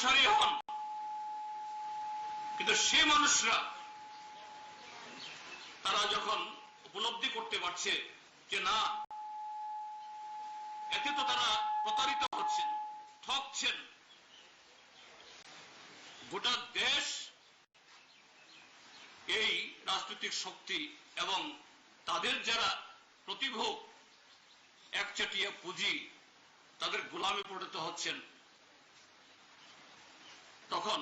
অনুসারী হন। কিন্তু সে মানুষরা, তারা যখন উপলব্ধি করতে পারছে যে না, এতে তো তারা প্রতারিত হচ্ছেন, ঠকছেন। গোটা দেশ এই রাজনৈতিক শক্তি এবং তাদের যারা প্রতিভোগ একচাটিয়া পুঁজি, তাদের গোলামে পরিণত হচ্ছেন। তখন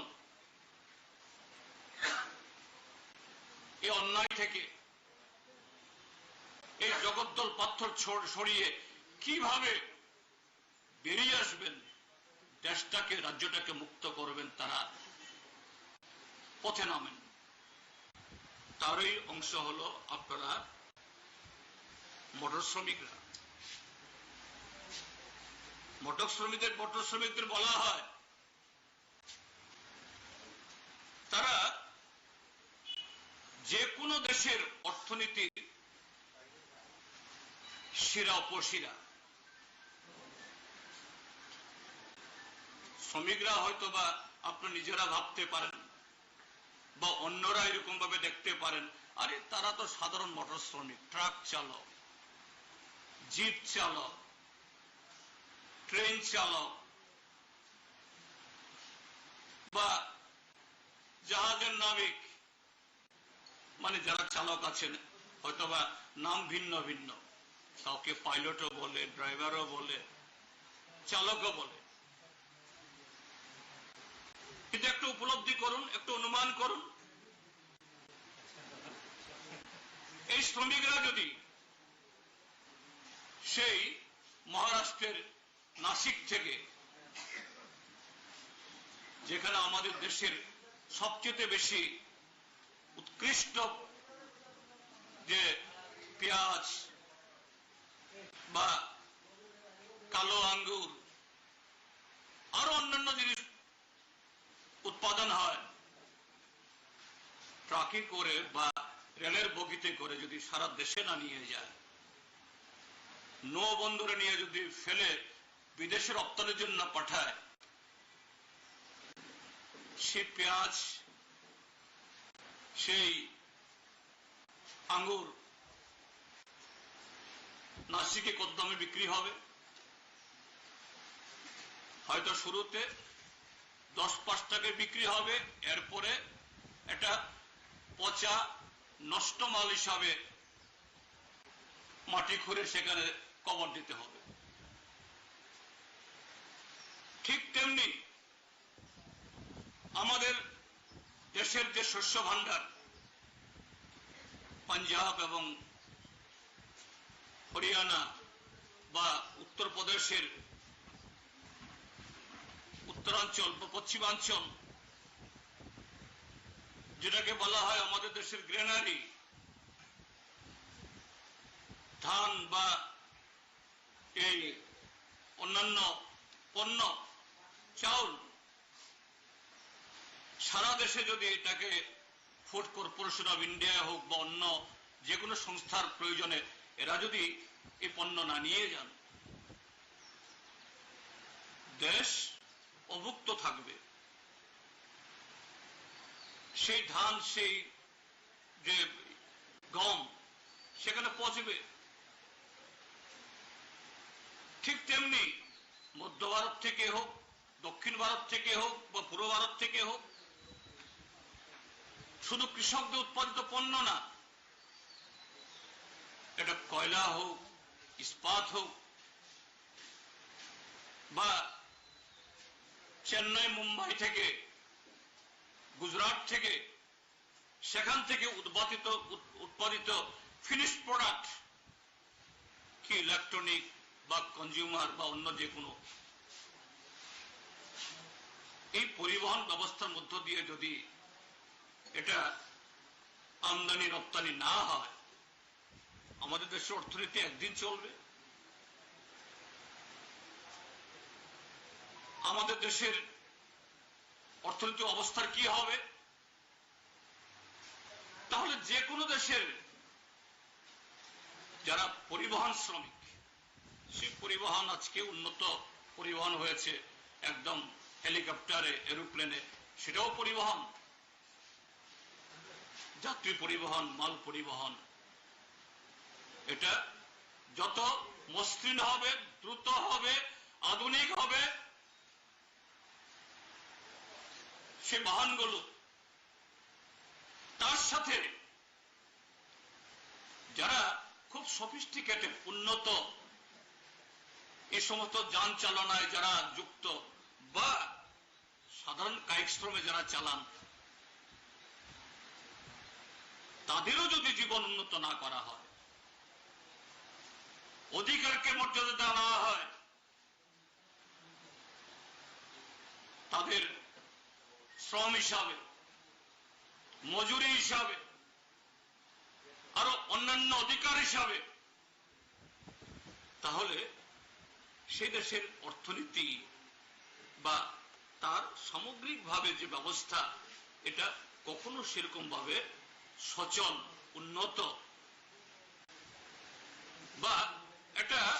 এই অন্যায় থেকে, এই জগদ্দল পাথর সরিয়ে কীভাবে বেরিয়ে আসবেন? দেশটাকে, রাজ্যটাকে মুক্ত করবেন তারা পথে নামেন। তারই অংশ হলো আপনারা মোটর শ্রমিকরা। মোটর শ্রমিকদের মোটর শ্রমিকদের বলা হয় তারা যে কোনো দেশের অর্থনীতির শিরা উপশিরা শ্রমিকরা হয়তো বা আপনি নিজেরা ভাবতে পারেন বা অন্যরা এরকম ভাবে দেখতে পারেন, আরে তারা তো সাধারণ মোটর শ্রমিক, ট্রাক চালক, জিপ চালক, ট্রেন চালক বা জাহাজের নাবিক। মানে যারা চালক আছেন, হয়তোবা নাম ভিন্ন ভিন্ন। কাউকে পাইলটও বলে, ড্রাইভারও বলে, চালকও বলে। কিন্তু একটু উপলব্ধি করুন, একটু অনুমান করুন। এই শ্রমিকরা যদি সেই মহারাষ্ট্রের নাসিক থেকে, যেখানে আমাদের দেশের সবচেয়ে বেশি উৎকৃষ্ট যে পেঁয়াজ বা কালো আঙ্গুর, আরও অন্যান্য জিনিস উৎপাদন হয়। ট্রাকে করে বা রেলের বগিতে করে যদি সারা দেশে না নিয়ে যায়, নৌ বন্দরে নিয়ে যদি ফেলে বিদেশে রপ্তানির জন্য পাঠায় সে পেঁয়াজ, সেই আঙ্গুর নাসিকে কত দামে বিক্রি হবে? হয়তো শুরুতে দশ পাঁচ টাকায় বিক্রি হবে, এরপরে এটা পচা নষ্ট মাল হিসাবে মাটি খুঁড়ে সেখানে কবর দিতে হবে। ঠিক তেমনি আমাদের দেশের যে শস্য ভাণ্ডার, পাঞ্জাব এবং হরিয়ানা বা উত্তরপ্রদেশের উত্তরাঞ্চল বা পশ্চিমাঞ্চল, যেটাকে বলা হয় আমাদের দেশের গ্রেনারি, ধান বা এই অন্যান্য পণ্য, চাউল সারা দেশে যদি এটাকে ফুড কর্পোরেশন অফ ইন্ডিয়া হোক বা অন্য যে কোনো সংস্থার প্রয়োজনে এরা যদি এই পণ্য না নিয়ে যান, দেশ অভুক্ত থাকবে। সেই ধান, সেই যে গম, সেখানে পচবে। ঠিক তেমনি মধ্য ভারত থেকে হোক, দক্ষিণ ভারত থেকে হোক বা পূর্ব ভারত থেকে হোক শুধু কৃষকদের উৎপাদিত পণ্য না, এটা কয়লা হোক, ইস্পাত হোক, বা চেন্নাই, মুম্বাই থেকে, গুজরাট থেকে, সেখান থেকে উৎপাদিত উৎপাদিত ফিনিশ প্রোডাক্ট কি ইলেকট্রনিক বা কনজিউমার বা অন্য যে কোনো এই পরিবহন ব্যবস্থার মধ্য দিয়ে যদি এটা আমদানি, রপ্তানি না হয়, আমাদের দেশের অর্থনীতি একদিন চলবে। আমাদের দেশের অর্থনৈতিক অবস্থার কি হবে? তাহলে যে কোনো দেশের যারা পরিবহন শ্রমিক সেই পরিবহন আজকে উন্নত পরিবহন হয়েছে, একদম হেলিকপ্টারে, এরোপ্লেনে, সেটাও পরিবহন। যাত্রী পরিবহন, মাল পরিবহন। এটা যত মসৃণ হবে, দ্রুত হবে, আধুনিক হবে, সে বাহনগুলো। তার সাথে যারা খুব সফিস্টিকেটেড উন্নত এই সমস্ত যান চালনায় যারা যুক্ত বা সাধারণ কায়িক শ্রমে যারা চালান তাদেরও যদি জীবন উন্নত না করা হয়, অধিকারকে মর্যাদা দেওয়া হয়, তাদের শ্রম হিসাবে, মজুরি হিসাবে, আরও অন্যান্য অধিকার হিসাবে, তাহলে সে দেশের অর্থনীতি বা তার সামগ্রিকভাবে যে ব্যবস্থা, এটা কখনো সেরকম ভাবে সচল, উন্নত। বা একটা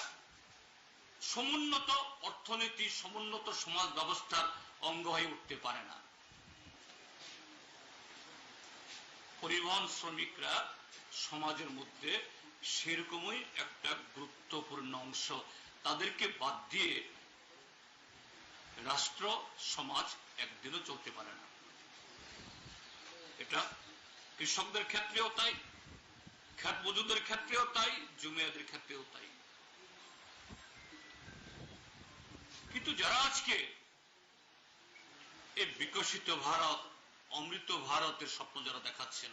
সমুন্নত অর্থনীতি, সমুন্নত সমাজ ব্যবস্থার অঙ্গ হয়ে উঠতে পারে না। পরিবহন শ্রমিকরা সমাজের মধ্যে সেরকমই একটা গুরুত্বপূর্ণ অংশ। তাদেরকে বাদ দিয়ে রাষ্ট্র, সমাজ একদিনও চলতে পারে না। এটা কৃষকদের ক্ষেত্রেও তাই খ্যাত মজুদের ক্ষেত্রেও তাই, জুমিয়াদের ক্ষেত্রেও তাই। কিন্তু যারা আজকে এই বিকশিত ভারত, অমৃত ভারতের স্বপ্ন যারা দেখাচ্ছেন,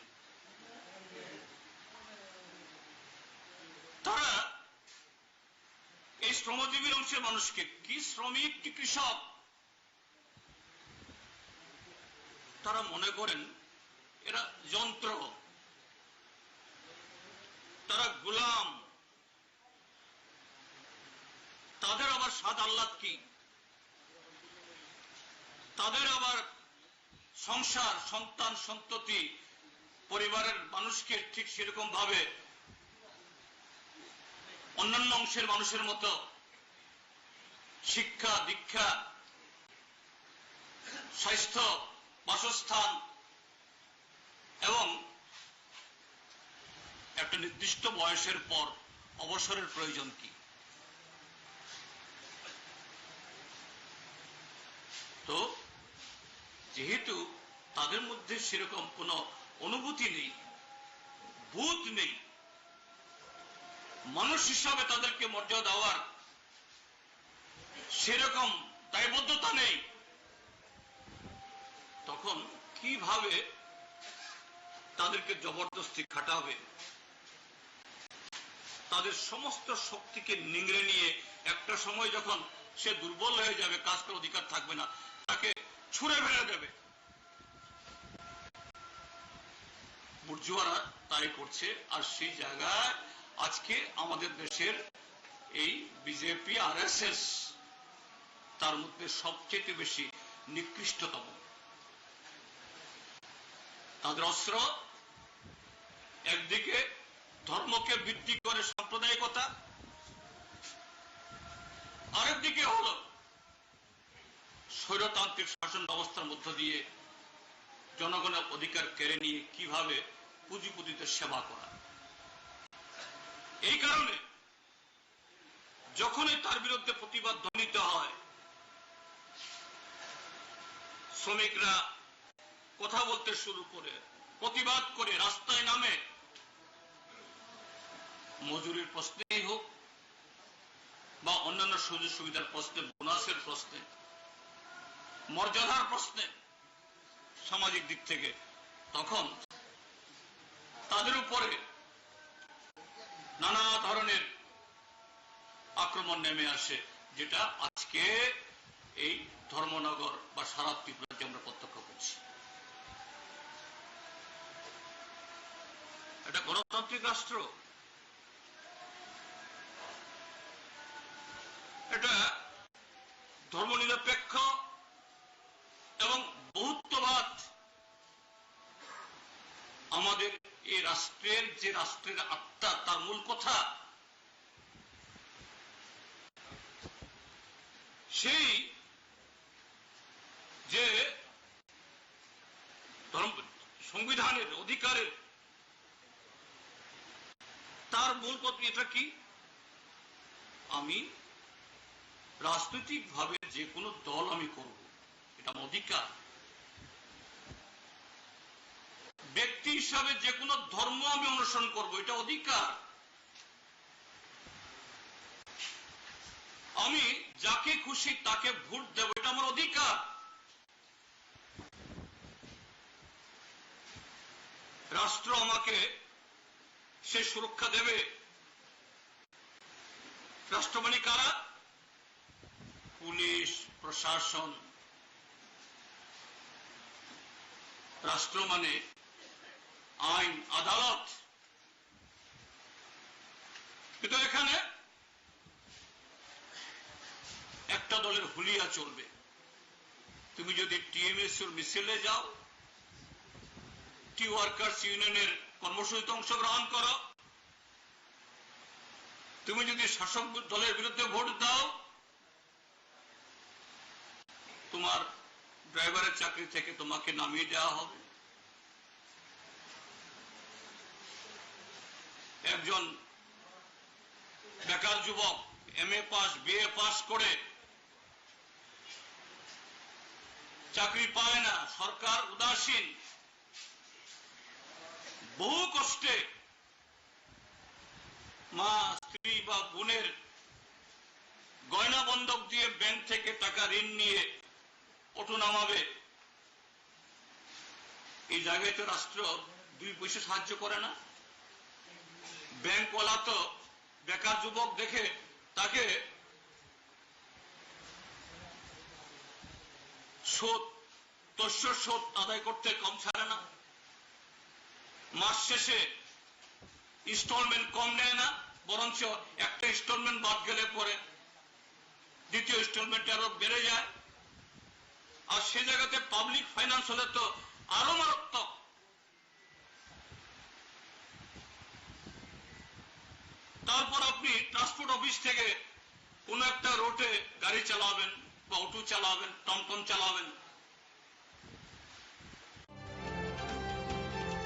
তারা এই শ্রমজীবীর অংশের মানুষকে কি শ্রমিক, কি কৃষক, তারা মনে করেন এরা যন্ত্র। তারা গোলাম। তাদের আবার স্বাদ আহ্লাদ কি? তাদের আবার সংসার, সন্তান, সন্ততি, পরিবারের মানুষকে ঠিক সেরকম ভাবে অন্যান্য অংশের মানুষের মতো শিক্ষা, দীক্ষা, স্বাস্থ্য, বাসস্থান এবং একটা নির্দিষ্ট বয়সের পর অবসরের প্রয়োজন কি? তো যেহেতু তাদের মধ্যে সেরকম কোন অনুভূতি নেই ভূত নেই, মানুষ হিসাবে তাদেরকে মর্যাদা দেওয়ার সেরকম দায়বদ্ধতা নেই, তখন কীভাবে তাদেরকে জবরদস্তি খাটাবে। তাদের সমস্ত শক্তিকে নিংড়ে নিয়ে একটা সময় যখন সে দুর্বল হয়ে যাবে, কাজ করার অধিকার থাকবে না, তাকে ছুঁড়ে ফেলে দেবে। বুর্জুয়ারা তাই করছে, আর সেই জায়গায় আজকে আমাদের দেশের এই বিজেপি আর তার মধ্যে সবচেয়ে বেশি নিকৃষ্টতম। তাদের অস্ত্র একদিকে ধর্মকে বৃদ্ধি করে সাম্প্রদায়িকতা, আরেকদিকে হল স্বৈরতান্ত্রিক শাসন ব্যবস্থার মধ্য দিয়ে জনগণের অধিকার কেড়ে নিয়ে কীভাবে পুঁজিপুঁজিদের সেবা করা। এই কারণে যখনই তার বিরুদ্ধে প্রতিবাদ ধ্বনিত হয়, শ্রমিকরা কথা বলতে শুরু করে, প্রতিবাদ করে রাস্তায় নামে মজুরির প্রশ্নেই হোক বা অন্যান্য সুযোগ সুবিধার প্রশ্নে, বোনাসের প্রশ্নে, মর্যাদার প্রশ্নে সামাজিক দিক থেকে, তখন তাদের উপরে নানা ধরনের আক্রমণ নেমে আসে, যেটা আজকে এই ধর্মনগর বা সারা ত্রিপুরাতে আমরা প্রত্যক্ষ করছি। এটা গণতান্ত্রিক রাষ্ট্র। এটা ধর্মনিরপেক্ষ এবং বহুত্ববাদ। আমাদের এই রাষ্ট্রের যে রাষ্ট্রের আত্মা, তার মূল কথা সেই যে ধর্ম সংবিধানের অধিকারের তার মূল কথা এটা কি? আমি রাজনৈতিক ভাবে যে কোনো দল আমি করব, এটা অধিকার। ব্যক্তি হিসাবে যে কোনো ধর্ম আমি অনুসরণ করব, এটা অধিকার। আমি যাকে খুশি তাকে ভোট দেব, এটা আমার অধিকার। রাষ্ট্র আমাকে সে সুরক্ষা দেবে। রাষ্ট্র মানে কারা? পুলিশ, প্রশাসন, রাষ্ট্র মানে আইন, আদালত। কিন্তু এখানে একটা দলের হুলিয়া চলবে। তুমি যদি টিএমএস মিছিলে যাও টি ওয়ার্কার্স ইউনিয়নের কর্মসূচিতে অংশগ্রহণ করো, তুমি যদি শাসক দলের বিরুদ্ধে ভোট দাও তোমার ড্রাইভারের চাকরি থেকে তোমাকে নামিয়ে দেওয়া হবে। একজন বেকার যুবক M A pass, B A pass করে চাকরি পায় না। সরকার উদাসীন। বহু কষ্টে মা, স্ত্রী বা বোনের গয়না বন্ধক দিয়ে ব্যাংক থেকে টাকা ঋণ নিয়ে অটো নামাবে। এই জায়গায় তো রাষ্ট্র দুই পয়সা সাহায্য করে না। ব্যাংকওয়ালা তো বেকার যুবক দেখে তাকে সুদ তস্য সুদ আদায় করতে কম ছাড়ে না। মাস শেষে ইনস্টলমেন্ট কম নেয় না, বরঞ্চ একটা ইনস্টলমেন্ট বাদ গেলে পরে দ্বিতীয় ইনস্টলমেন্ট আরও বেড়ে যায়। আর সে জায়গাতে পাবলিক ফাইন্যান্স হলে তো আরও মারাত্মক। তারপর আপনি ট্রান্সপোর্ট অফিস থেকে কোন একটা রোডে গাড়ি চালাবেন বা অটো চালাবেন, টমটম চালাবেন।